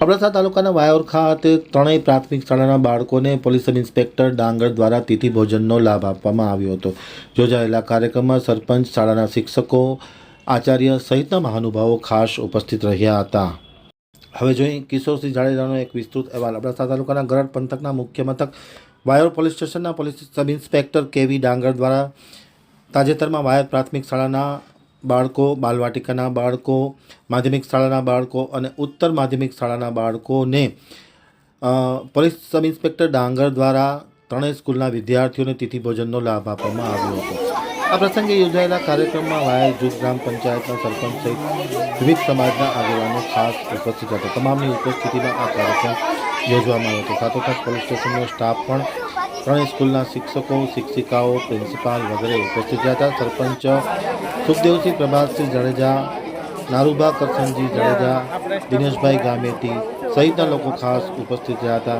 અબડાસા તાલુકાના વાયોર ખાતે ત્રણેય પ્રાથમિક શાળાના બાળકોને પોલીસ સબ ઇન્સ્પેક્ટર ડાંગર દ્વારા તિથિ ભોજનનો લાભ આપવામાં આવ્યો હતો. યોજાયેલા કાર્યક્રમમાં સરપંચ, શાળાના શિક્ષકો, આચાર્ય સહિતના મહાનુભાવો ખાસ ઉપસ્થિત રહ્યા હતા. હવે જોઈ કિશોરસિંહ જાડેજાનો એક વિસ્તૃત અહેવાલ. અબડાસા તાલુકાના ગરડ પંથકના મુખ્ય મથક વાયોર પોલીસ સ્ટેશનના police sub inspector K V Dangar દ્વારા તાજેતરમાં વાયર પ્રાથમિક શાળાના બાળકો, બાલવાટિકાના બાળકો, માધ્યમિક શાળાના બાળકો અને ઉત્તર માધ્યમિક શાળાના બાળકોને પોલીસ સબ ઇન્સ્પેક્ટર ડાંગર દ્વારા ત્રણેય સ્કૂલના વિદ્યાર્થીઓને તિથિ ભોજનનો લાભ આપવામાં આવ્યો હતો. આ પ્રસંગે યોજાયેલા કાર્યક્રમમાં વાયર જૂથ ગ્રામ પંચાયતના સરપંચ સહિત વિવિધ સમાજના આગેવાનો ખાસ ઉપસ્થિત હતા. તમામની ઉપસ્થિતિમાં આ કાર્યક્રમ યોજવામાં આવ્યો હતો. સાથોસાથ પોલીસ સ્ટેશનનો સ્ટાફ પણ ત્રણેય સ્કૂલના શિક્ષકો, શિક્ષિકાઓ, પ્રિન્સિપાલ વગેરે ઉપસ્થિત રહ્યા હતા. સરપંચ સુખદેવસિંહ પ્રભાતસિંહ જાડેજા નારૂભા કરસનજી જાડેજા દિનેશભાઈ ગામેતી સહિતના લોકો ખાસ ઉપસ્થિત રહ્યા હતા.